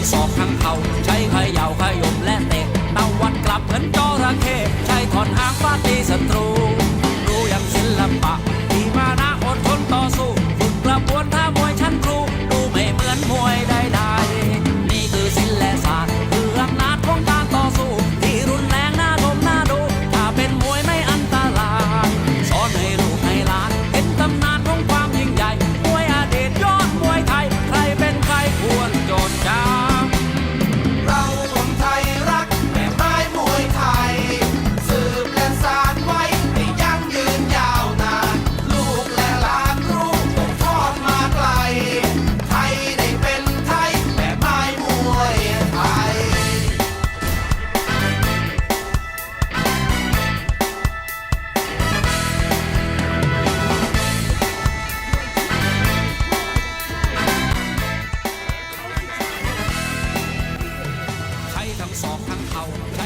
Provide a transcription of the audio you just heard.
ทั้งศอกทั้งเข่าใช้เขย่าขยมและเตะตะวัดกลับเหมือนจระเข้ใช้ถอนหางฟาดตีศัตรู อกทั้งเขา